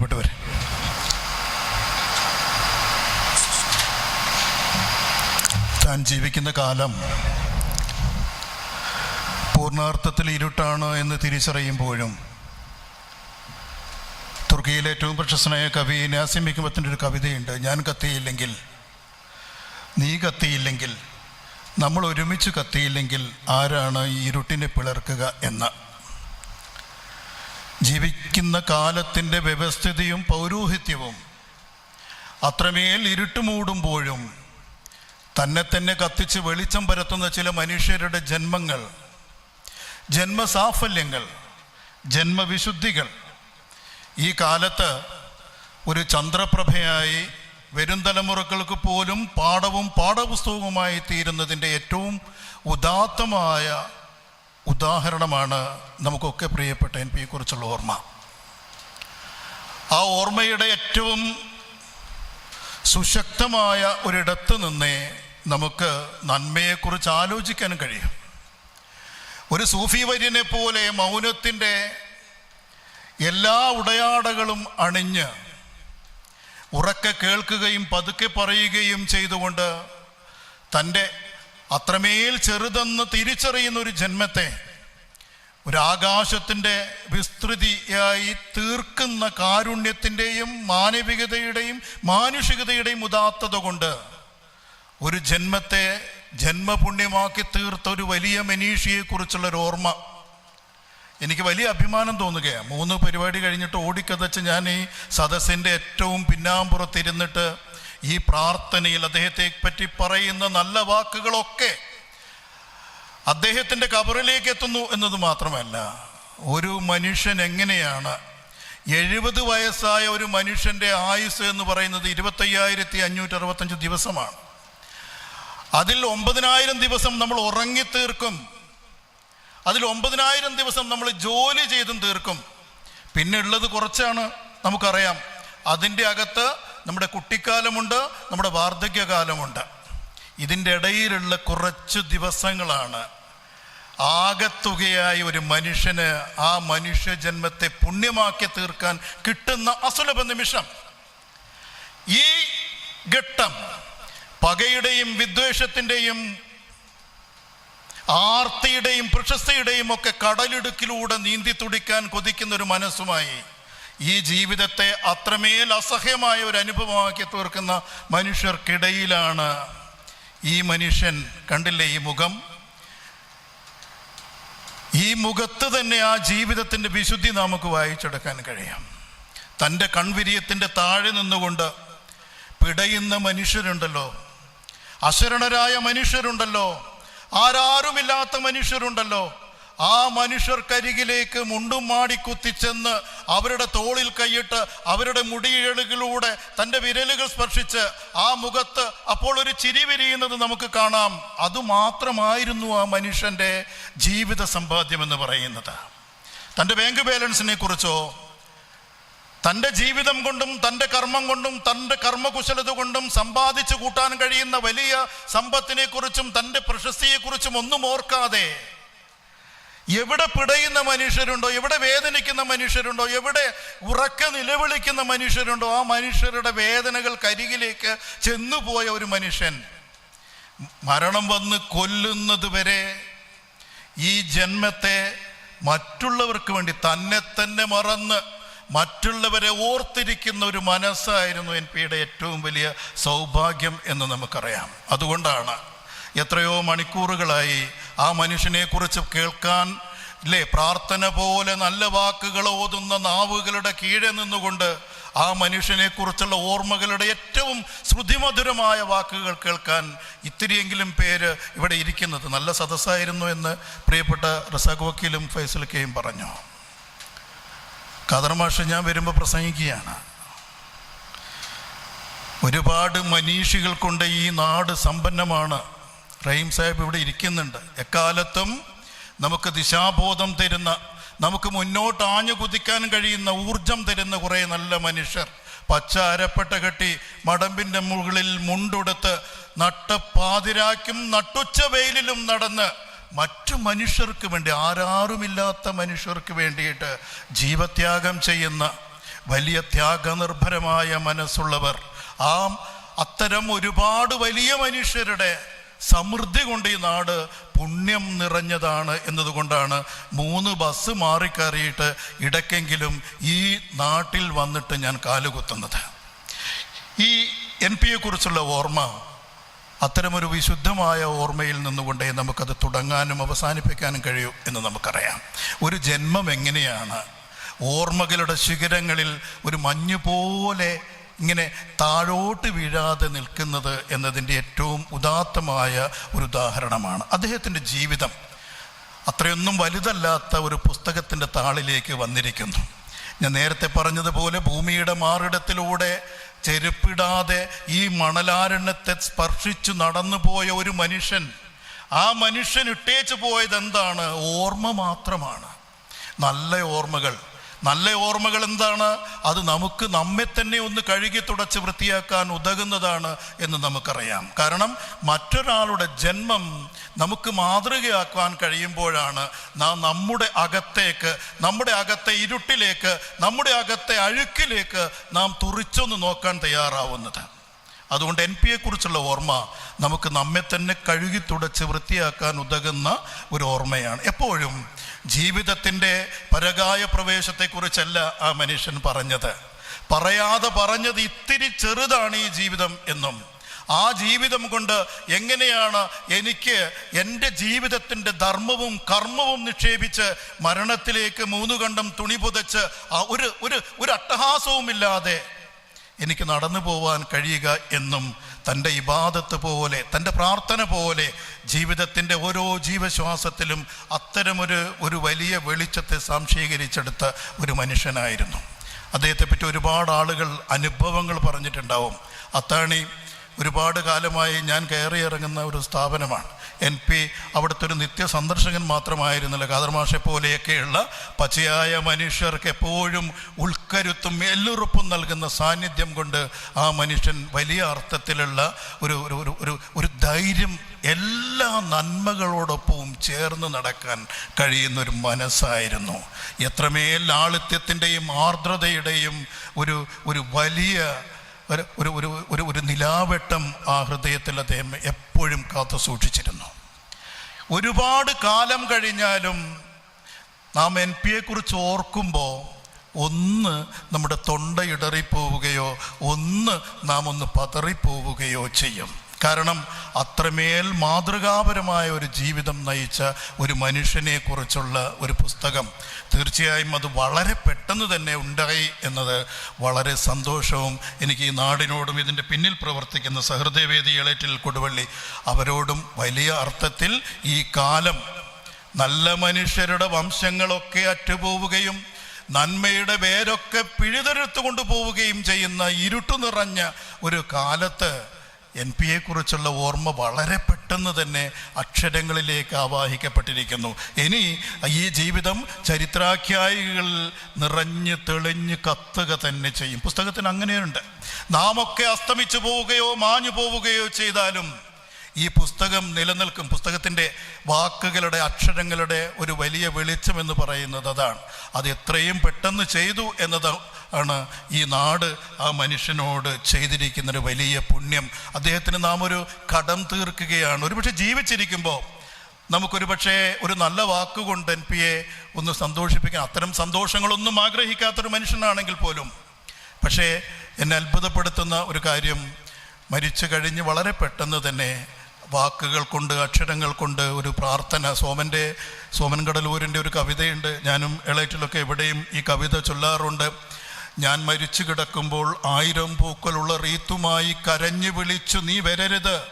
പ്രിയപ്പെട്ടവർ താൻ ജീവിക്കുന്ന കാലം പൂർണാർത്ഥത്തിൽ ഇരുട്ടാണ് എന്ന് തിരിച്ചറിയുമ്പോഴും തുർക്കിയിലെ ഏറ്റവും പ്രശസ്തനായ കവി നാസിം ഹിക്മത്തിന്റെ ഒരു കവിതയുണ്ട് ഞാൻ കത്തിയില്ലെങ്കിൽ നീ കത്തിയില്ലെങ്കിൽ നമ്മൾ ഒരുമിച്ച് കത്തിയില്ലെങ്കിൽ ആരാണ് ഈ ഇരുട്ടിനെ പിളർക്കുക എന്ന്. ജീവിക്കുന്ന കാലത്തിന്റെ വ്യവസ്ഥിതിയും പൗരോഹിത്യവും അത്രമേൽ ഇരുട്ട് മൂടുമ്പോഴും തന്നെ തന്നെ കത്തിച്ച് വെളിച്ചം പരത്തുന്ന ചില മനുഷ്യരുടെ ജന്മങ്ങൾ ജന്മസാഫല്യങ്ങൾ ജന്മവിശുദ്ധികൾ ഈ കാലത്ത് ഒരു ചന്ദ്രപ്രഭയായി വരും തലമുറകൾക്ക് പോലും പാഠവും പാഠപുസ്തകവുമായി തീരുന്നതിന്റെ ഏറ്റവും ഉദാത്തമായ ഉദാഹരണമാണ് നമുക്കൊക്കെ പ്രിയപ്പെട്ട എൻ പിയെക്കുറിച്ചുള്ള ഓർമ്മ. ആ ഓർമ്മയുടെ ഏറ്റവും സുശക്തമായ ഒരിടത്ത് നിന്നേ നമുക്ക് നന്മയെക്കുറിച്ച് ആലോചിക്കാനും കഴിയും. ഒരു സൂഫി വര്യനെ പോലെ മൗനത്തിന്റെ എല്ലാ ഉടയാടകളും അണിഞ്ഞ് ഉറക്കെ കേൾക്കുകയും പതുക്കെ പറയുകയും ചെയ്തുകൊണ്ട് തന്റെ അത്രമേൽ ചെറുതെന്ന് തിരിച്ചറിയുന്ന ഒരു ജന്മത്തെ ഒരു ആകാശത്തിന്റെ വിസ്തൃതിയായി തീർക്കുന്ന കാരുണ്യത്തിന്റെയും മാനവികതയുടെയും മാനുഷികതയുടെയും ഉദാത്തത കൊണ്ട് ഒരു ജന്മത്തെ ജന്മപുണ്യമാക്കി തീർത്ത ഒരു വലിയ മനീഷിയെക്കുറിച്ചുള്ള ഒരു ഓർമ്മ എനിക്ക് വലിയ അഭിമാനം തോന്നുകയാണ്. മൂന്ന് പരിപാടി കഴിഞ്ഞിട്ട് ഓടിക്കതച്ച് ഞാൻ ഈ സദസ്സിന്റെ ഏറ്റവും പിന്നാമ്പുറത്തിരുന്നിട്ട് ഈ പ്രാർത്ഥനയിൽ അദ്ദേഹത്തെ പറ്റി പറയുന്ന നല്ല വാക്കുകളൊക്കെ അദ്ദേഹത്തിന്റെ കബറിലേക്ക് എത്തുന്നു എന്നത് മാത്രമല്ല ഒരു മനുഷ്യൻ എങ്ങനെയാണ് എഴുപത് വയസ്സായ ഒരു മനുഷ്യന്റെ ആയുസ് എന്ന് പറയുന്നത് ഇരുപത്തയ്യായിരത്തി അഞ്ഞൂറ്റി അറുപത്തഞ്ച് ദിവസമാണ്. അതിൽ ഒമ്പതിനായിരം ദിവസം നമ്മൾ ഉറങ്ങി തീർക്കും അതിൽ ഒമ്പതിനായിരം ദിവസം നമ്മൾ ജോലി ചെയ്തും തീർക്കും. പിന്നെ ഉള്ളത് കുറച്ചാണ് നമുക്കറിയാം. അതിന്റെ അകത്ത് നമ്മുടെ കുട്ടിക്കാലമുണ്ട് നമ്മുടെ വാർദ്ധക്യകാലമുണ്ട്. ഇതിന്റെ ഇടയിലുള്ള കുറച്ച് ദിവസങ്ങളാണ് ആകത്തുകയായി ഒരു മനുഷ്യന് ആ മനുഷ്യ ജന്മത്തെ പുണ്യമാക്കി തീർക്കാൻ കിട്ടുന്ന അസുലഭ നിമിഷം. ഈ ഘട്ടം പകയുടെയും വിദ്വേഷത്തിന്റെയും ആർത്തിയുടെയും പ്രശസ്തിയുടെയും ഒക്കെ കടലിടുക്കിലൂടെ നീന്തി തുടിക്കാൻ കൊതിക്കുന്ന ഒരു മനസ്സുമായി ഈ ജീവിതത്തെ അത്രമേൽ അസഹ്യമായ ഒരു അനുഭവമാക്കി തീർക്കുന്ന മനുഷ്യർക്കിടയിലാണ് ഈ മനുഷ്യൻ. കണ്ടില്ലേ ഈ മുഖം? ഈ മുഖത്ത് തന്നെ ആ ജീവിതത്തിന്റെ വിശുദ്ധി നമുക്ക് വായിച്ചെടുക്കാൻ കഴിയാം. തന്റെ കൺവിരിയത്തിന്റെ താഴെ നിന്നുകൊണ്ട് പിടയുന്ന മനുഷ്യരുണ്ടല്ലോ. അശരണരായ മനുഷ്യരുണ്ടല്ലോ. ആരാരുമില്ലാത്ത മനുഷ്യരുണ്ടല്ലോ. ആ മനുഷ്യർക്കരികിലേക്ക് മുണ്ടും മാടി കുത്തിച്ചെന്ന് അവരുടെ തോളിൽ കൈയിട്ട് അവരുടെ മുടിയിഴലുകളിലൂടെ തന്റെ വിരലുകൾ സ്പർശിച്ച് ആ മുഖത്ത് അപ്പോൾ ഒരു ചിരി വിരിയുന്നത് നമുക്ക് കാണാം. അതുമാത്രമായിരുന്നു ആ മനുഷ്യന്റെ ജീവിത സമ്പാദ്യം എന്ന് പറയുന്നത്. തന്റെ ബാങ്ക് ബാലൻസിനെ കുറിച്ചോ തന്റെ ജീവിതം കൊണ്ടും തന്റെ കർമ്മം കൊണ്ടും തന്റെ കർമ്മകുശലത കൊണ്ടും സമ്പാദിച്ചു കൂട്ടാൻ കഴിയുന്ന വലിയ സമ്പത്തിനെക്കുറിച്ചും തന്റെ പ്രശസ്തിയെക്കുറിച്ചും ഒന്നും ഓർക്കാതെ എവിടെ പിടയുന്ന മനുഷ്യരുണ്ടോ എവിടെ വേദനിക്കുന്ന മനുഷ്യരുണ്ടോ എവിടെ ഉറക്ക നിലവിളിക്കുന്ന മനുഷ്യരുണ്ടോ ആ മനുഷ്യരുടെ വേദനകൾ കരികിലേക്ക് ചെന്നുപോയ ഒരു മനുഷ്യൻ മരണം വന്ന് കൊല്ലുന്നത് വരെ ഈ ജന്മത്തെ മറ്റുള്ളവർക്ക് വേണ്ടി തന്നെ തന്നെ മറന്ന് മറ്റുള്ളവരെ ഓർത്തിരിക്കുന്ന ഒരു മനസ്സായിരുന്നു എൻ പിയുടെ ഏറ്റവും വലിയ സൗഭാഗ്യം എന്ന് നമുക്കറിയാം. അതുകൊണ്ടാണ് എത്രയോ മണിക്കൂറുകളായി ആ മനുഷ്യനെക്കുറിച്ച് കേൾക്കാൻ ഇല്ലേ പ്രാർത്ഥന പോലെ നല്ല വാക്കുകൾ ഓതുന്ന നാവുകളുടെ കീഴെ നിന്നുകൊണ്ട് ആ മനുഷ്യനെ കുറിച്ചുള്ള ഓർമ്മകളുടെ ഏറ്റവും ശ്രുതിമധുരമായ വാക്കുകൾ കേൾക്കാൻ ഇത്തിരിയെങ്കിലും പേര് ഇവിടെ ഇരിക്കുന്നത് നല്ല സദസ്സായിരുന്നു എന്ന് പ്രിയപ്പെട്ട റസാഖ് വക്കീലും ഫൈസൽ കെയും പറഞ്ഞു. ഖദർ മാഷ് ഞാൻ വരുമ്പോൾ പ്രസംഗിക്കുകയാണ്. ഒരുപാട് മനീഷികൾ കൊണ്ട് ഈ നാട് സമ്പന്നമാണ്. റഹീം സാഹിബ് ഇവിടെ ഇരിക്കുന്നുണ്ട്. എക്കാലത്തും നമുക്ക് ദിശാബോധം തരുന്ന നമുക്ക് മുന്നോട്ട് ആഞ്ഞു കുതിക്കാൻ കഴിയുന്ന ഊർജം തരുന്ന കുറേ നല്ല മനുഷ്യർ. പച്ച അരപ്പെട്ട കെട്ടി മടമ്പിന്റെ മുകളിൽ മുണ്ടുടുത്ത് നട്ടപ്പാതിരാക്കും നട്ടുച്ച വെയിലിലും നടന്ന് മറ്റു മനുഷ്യർക്ക് വേണ്ടി ആരാറുമില്ലാത്ത മനുഷ്യർക്ക് വേണ്ടിയിട്ട് ജീവത്യാഗം ചെയ്യുന്ന വലിയ ത്യാഗനിർഭരമായ മനസ്സുള്ളവർ. ആ അത്തരം ഒരുപാട് വലിയ മനുഷ്യരുടെ സമൃദ്ധി കൊണ്ട് ഈ നാട് പുണ്യം നിറഞ്ഞതാണ് എന്നതുകൊണ്ടാണ് മൂന്ന് ബസ് മാറിക്കയറിയിട്ട് ഇടയ്ക്കെങ്കിലും ഈ നാട്ടിൽ വന്നിട്ട് ഞാൻ കാലുകുത്തുന്നത്. ഈ എൻ പി യെക്കുറിച്ചുള്ള ഓർമ്മ അത്തരമൊരു വിശുദ്ധമായ ഓർമ്മയിൽ നിന്നുകൊണ്ടേ നമുക്കത് തുടങ്ങാനും അവസാനിപ്പിക്കാനും കഴിയൂ എന്ന് നമുക്കറിയാം. ഒരു ജന്മം എങ്ങനെയാണ്? ഓർമ്മകളുടെ ശിഖരങ്ങളിൽ ഒരു മഞ്ഞ് പോലെ ഇങ്ങനെ താഴോട്ട് വീഴാതെ നിൽക്കുന്നത് എന്നതിന്റെ ഏറ്റവും ഉദാത്തമായ ഒരു ഉദാഹരണമാണ്. അദ്ദേഹത്തിന്റെ ജീവിതം അത്രയൊന്നും വലുതല്ലാത്ത ഒരു പുസ്തകത്തിന്റെ താളിലേക്ക് വന്നിരിക്കുന്നു. ഞാൻ നേരത്തെ പറഞ്ഞതുപോലെ ഭൂമിയുടെ മാറിടത്തിലൂടെ ചെരുപ്പിടാതെ ഈ മണലാരണ്യത്തെ സ്പർശിച്ചു നടന്നു പോയ ഒരു മനുഷ്യൻ ആ മനുഷ്യൻ ഇട്ടേച്ചു പോയത് എന്താണ് ഓർമ്മ മാത്രമാണ്. നല്ല ഓർമ്മകൾ. നല്ല ഓർമ്മകൾ എന്താണ്? അത് നമുക്ക് നമ്മെ തന്നെ ഒന്ന് കഴുകി തുടച്ച് വൃത്തിയാക്കാൻ ഉതകുന്നതാണ് എന്ന് നമുക്കറിയാം. കാരണം മറ്റൊരാളുടെ ജന്മം നമുക്ക് മാതൃകയാക്കാൻ കഴിയുമ്പോഴാണ് നാം നമ്മുടെ അകത്തേക്ക് നമ്മുടെ അകത്തെ ഇരുട്ടിലേക്ക് നമ്മുടെ അകത്തെ അഴുക്കിലേക്ക് നാം തുറിച്ചൊന്ന് നോക്കാൻ തയ്യാറാവുന്നത്. അതുകൊണ്ട് എൻ പി എക്കുറിച്ചുള്ള ഓർമ്മ നമുക്ക് നമ്മെ തന്നെ കഴുകി തുടച്ച് വൃത്തിയാക്കാൻ ഉതകുന്ന ഒരു ഓർമ്മയാണ്. എപ്പോഴും ജീവിതത്തിന്റെ പരകായ പ്രവേശത്തെക്കുറിച്ചല്ല ആ മനുഷ്യൻ പറഞ്ഞത്. പറയാതെ പറഞ്ഞത് ഇത്തിരി ചെറുതാണ് ഈ ജീവിതം എന്നും. ആ ജീവിതം കൊണ്ട് എങ്ങനെയാണ് എനിക്ക് എന്റെ ജീവിതത്തിന്റെ ധർമ്മവും കർമ്മവും നിക്ഷേപിച്ച് മരണത്തിലേക്ക് മൂന്നു കണ്ടം തുണി പുതച്ച് ഒരു ഒരു ഒരു അട്ടഹാസവുമില്ലാതെ എനിക്ക് നടന്നു പോവാൻ കഴിയുക എന്നും തന്റെ ഇബാദത്ത് പോലെ തന്റെ പ്രാർത്ഥന പോലെ ജീവിതത്തിന്റെ ഓരോ ജീവശ്വാസത്തിലും അത്തരമൊരു ഒരു വലിയ വെളിച്ചത്തെ സംശീകരിച്ചെടുത്ത ഒരു മനുഷ്യനായിരുന്നു. അദ്ദേഹത്തെപ്പറ്റി ഒരുപാട് ആളുകൾ അനുഭവങ്ങൾ പറഞ്ഞിട്ടുണ്ടാവും. അത്താണി ഒരുപാട് കാലമായി ഞാൻ കയറി ഇറങ്ങുന്ന ഒരു സ്ഥാപനമാണ്. എൻ പി അവിടുത്തെ ഒരു നിത്യ സന്ദർശകൻ മാത്രമായിരുന്നില്ല. കാതർമാഷെ പോലെയൊക്കെയുള്ള പച്ചയായ മനുഷ്യർക്ക് എപ്പോഴും ഉൾക്കരുത്തും എല്ലുറപ്പും നൽകുന്ന സാന്നിധ്യം കൊണ്ട് ആ മനുഷ്യൻ വലിയ അർത്ഥത്തിലുള്ള ഒരു ഒരു ഒരു ഒരു ധൈര്യം എല്ലാ നന്മകളോടൊപ്പവും ചേർന്ന് നടക്കാൻ കഴിയുന്ന ഒരു മനസ്സായിരുന്നു. എത്രമേൽ ലാളിത്യത്തിന്റെയും ആർദ്രതയുടെയും ഒരു ഒരു വലിയ ഒരു ഒരു ഒരു ഒരു ഒരു നിലാവെട്ടം ആ ഹൃദയത്തിൽ അദ്ദേഹം എപ്പോഴും കാത്തു സൂക്ഷിച്ചിരുന്നു. ഒരുപാട് കാലം കഴിഞ്ഞാലും നാം എൻ പിയെക്കുറിച്ച് ഓർക്കുമ്പോൾ ഒന്ന് നമ്മുടെ തൊണ്ട ഇടറിപ്പോവുകയോ ഒന്ന് നാം ഒന്ന് പതറിപ്പോവുകയോ ചെയ്യും. കാരണം അത്രമേൽ മാതൃകാപരമായ ഒരു ജീവിതം നയിച്ച ഒരു മനുഷ്യനെ കുറിച്ചുള്ള ഒരു പുസ്തകം തീർച്ചയായും അത് വളരെ പെട്ടെന്ന് തന്നെ ഉണ്ടായി എന്നത് വളരെ സന്തോഷവും എനിക്ക് ഈ നാടിനോടും ഇതിന്റെ പിന്നിൽ പ്രവർത്തിക്കുന്ന സഹൃദയവേദി ഇളറ്റിൽ കൊടുവള്ളി അവരോടും വലിയ അർത്ഥത്തിൽ ഈ കാലം നല്ല മനുഷ്യരുടെ വംശങ്ങളൊക്കെ അറ്റുപോവുകയും നന്മയുടെ വേരൊക്കെ പിഴുതെടുത്തു കൊണ്ടുപോവുകയും ചെയ്യുന്ന ഇരുട്ടു നിറഞ്ഞ ഒരു കാലത്ത് എൻ പി കുറിച്ചുള്ള ഓർമ്മ വളരെ പെട്ടെന്ന് തന്നെ അക്ഷരങ്ങളിലേക്ക് ആവാഹിക്കപ്പെട്ടിരിക്കുന്നു. ഇനി ഈ ജീവിതം ചരിത്രാഖ്യായികളിൽ നിറഞ്ഞ് തെളിഞ്ഞ് കത്തുക തന്നെ ചെയ്യും. പുസ്തകത്തിന് അങ്ങനെയുണ്ട്. നാം ഒക്കെ അസ്തമിച്ചു പോവുകയോ മാഞ്ഞു പോവുകയോ ചെയ്താലും ഈ പുസ്തകം നിലനിൽക്കും. പുസ്തകത്തിന്റെ വാക്കുകളുടെ അക്ഷരങ്ങളുടെ ഒരു വലിയ വെളിച്ചം എന്ന് പറയുന്നത് അതാണ്. അത് എത്രയും പെട്ടെന്ന് ചെയ്തു എന്നത് ആണ് ഈ നാട് ആ മനുഷ്യനോട് ചെയ്തിരിക്കുന്നൊരു വലിയ പുണ്യം. അദ്ദേഹത്തിന് നാം ഒരു കടം തീർക്കുകയാണ്. ഒരുപക്ഷെ ജീവിച്ചിരിക്കുമ്പോൾ നമുക്കൊരു പക്ഷേ ഒരു നല്ല വാക്കുകൊണ്ട് എൻ പി എ ഒന്ന് സന്തോഷിപ്പിക്കാൻ അത്തരം സന്തോഷങ്ങളൊന്നും ആഗ്രഹിക്കാത്തൊരു മനുഷ്യനാണെങ്കിൽ പോലും. പക്ഷേ എന്നെ അത്ഭുതപ്പെടുത്തുന്ന ഒരു കാര്യം മരിച്ചു കഴിഞ്ഞ് വളരെ പെട്ടെന്ന് തന്നെ വാക്കുകൾ കൊണ്ട് അക്ഷരങ്ങൾ കൊണ്ട് ഒരു പ്രാർത്ഥന. സോമന്റെ സോമൻ കടലൂരിന്റെ ഒരു കവിതയുണ്ട്. ഞാനും എളേറ്റിലൊക്കെ എവിടെയും ഈ കവിത ചൊല്ലാറുണ്ട്. ഞാൻ മരിച്ചു കിടക്കുമ്പോൾ ആയിരം പൂക്കളുള്ള റീത്തുമായി കരഞ്ഞു വിളിച്ചു നീ വരരുത്.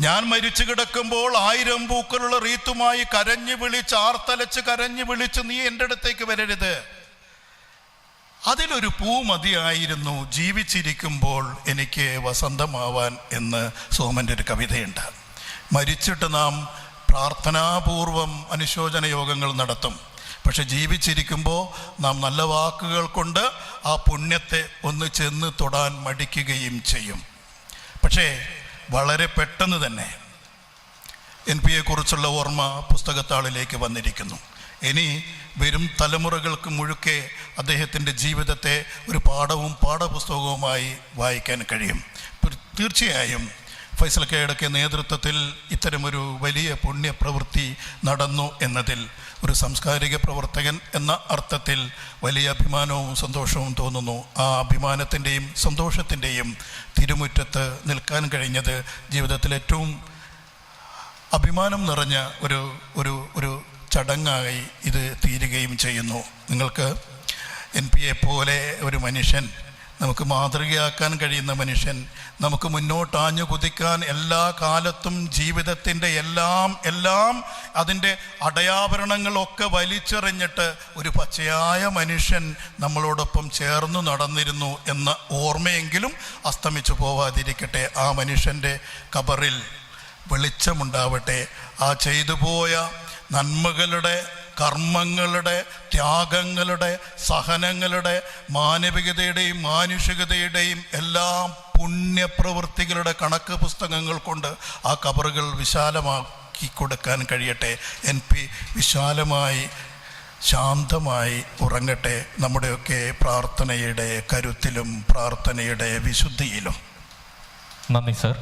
ഞാൻ മരിച്ചു കിടക്കുമ്പോൾ ആയിരം പൂക്കളുള്ള റീത്തുമായി കരഞ്ഞു വിളിച്ച് ആർത്തലച്ച് കരഞ്ഞു വിളിച്ച് നീ എന്റെ അടുത്തേക്ക് വരരുത്. അതിലൊരു പൂ മതിയായിരുന്നു ജീവിച്ചിരിക്കുമ്പോൾ എനിക്ക് വസന്തമാവാൻ എന്ന് സോമന്റെ ഒരു കവിതയുണ്ട്. മരിച്ചിട്ട് നാം പ്രാർത്ഥനാപൂർവം അനുശോചന യോഗങ്ങൾ നടത്തും. പക്ഷെ ജീവിച്ചിരിക്കുമ്പോൾ നാം നല്ല വാക്കുകൾ കൊണ്ട് ആ പുണ്യത്തെ ഒന്ന് ചെന്ന് തൊടാൻ മടിക്കുകയും ചെയ്യും. പക്ഷേ വളരെ പെട്ടെന്ന് തന്നെ എൻ പി കുറിച്ചുള്ള ഓർമ്മ പുസ്തകത്താളിലേക്ക് വന്നിരിക്കുന്നു. ഇനി വരും തലമുറകൾക്ക് മുഴുക്കെ അദ്ദേഹത്തിന്റെ ജീവിതത്തെ ഒരു പാഠവും പാഠപുസ്തകവുമായി വായിക്കാൻ കഴിയും. തീർച്ചയായും ഫൈസൽ കേടക്കെ നേതൃത്വത്തിൽ ഇത്തരമൊരു വലിയ പുണ്യപ്രവൃത്തി നടന്നു എന്നതിൽ ഒരു സാംസ്കാരിക പ്രവർത്തകൻ എന്ന അർത്ഥത്തിൽ വലിയ അഭിമാനവും സന്തോഷവും തോന്നുന്നു. ആ അഭിമാനത്തിന്റെയും സന്തോഷത്തിന്റെയും തിരുമുറ്റത്ത് നിൽക്കാൻ കഴിഞ്ഞത് ജീവിതത്തിൽ ഏറ്റവും അഭിമാനം നിറഞ്ഞ ഒരു ഒരു ഒരു ചടങ്ങായി ഇത് തീരുകയും ചെയ്യുന്നു. നിങ്ങൾക്ക് എൻ പി എ പോലെ ഒരു മനുഷ്യൻ നമുക്ക് മാതൃകയാക്കാൻ കഴിയുന്ന മനുഷ്യൻ നമുക്ക് മുന്നോട്ട് ആഞ്ഞു കുതിക്കാൻ എല്ലാ കാലത്തും ജീവിതത്തിന്റെ എല്ലാം എല്ലാം അതിന്റെ അടയാഭരണങ്ങളൊക്കെ വലിച്ചെറിഞ്ഞിട്ട് ഒരു പച്ചയായ മനുഷ്യൻ നമ്മളോടൊപ്പം ചേർന്നു നടന്നിരുന്നു എന്ന ഓർമ്മയെങ്കിലും അസ്തമിച്ചു പോവാതിരിക്കട്ടെ. ആ മനുഷ്യന്റെ കബറിൽ വെളിച്ചമുണ്ടാവട്ടെ. ആ ചെയ്തു പോയ നന്മകളുടെ കർമ്മങ്ങളുടെ ത്യാഗങ്ങളുടെ സഹനങ്ങളുടെ മാനവികതയുടെയും മാനുഷികതയുടെയും എല്ലാം പുണ്യപ്രവൃത്തികളുടെ കണക്ക് പുസ്തകങ്ങൾ കൊണ്ട് ആ കബറുകൾ വിശാലമാക്കി കൊടുക്കാൻ കഴിയട്ടെ. എൻ പി വിശാലമായി ശാന്തമായി ഉറങ്ങട്ടെ നമ്മുടെയൊക്കെ പ്രാർത്ഥനയുടെ കരുത്തിലും പ്രാർത്ഥനയുടെ വിശുദ്ധിയിലും. നന്ദി സർ.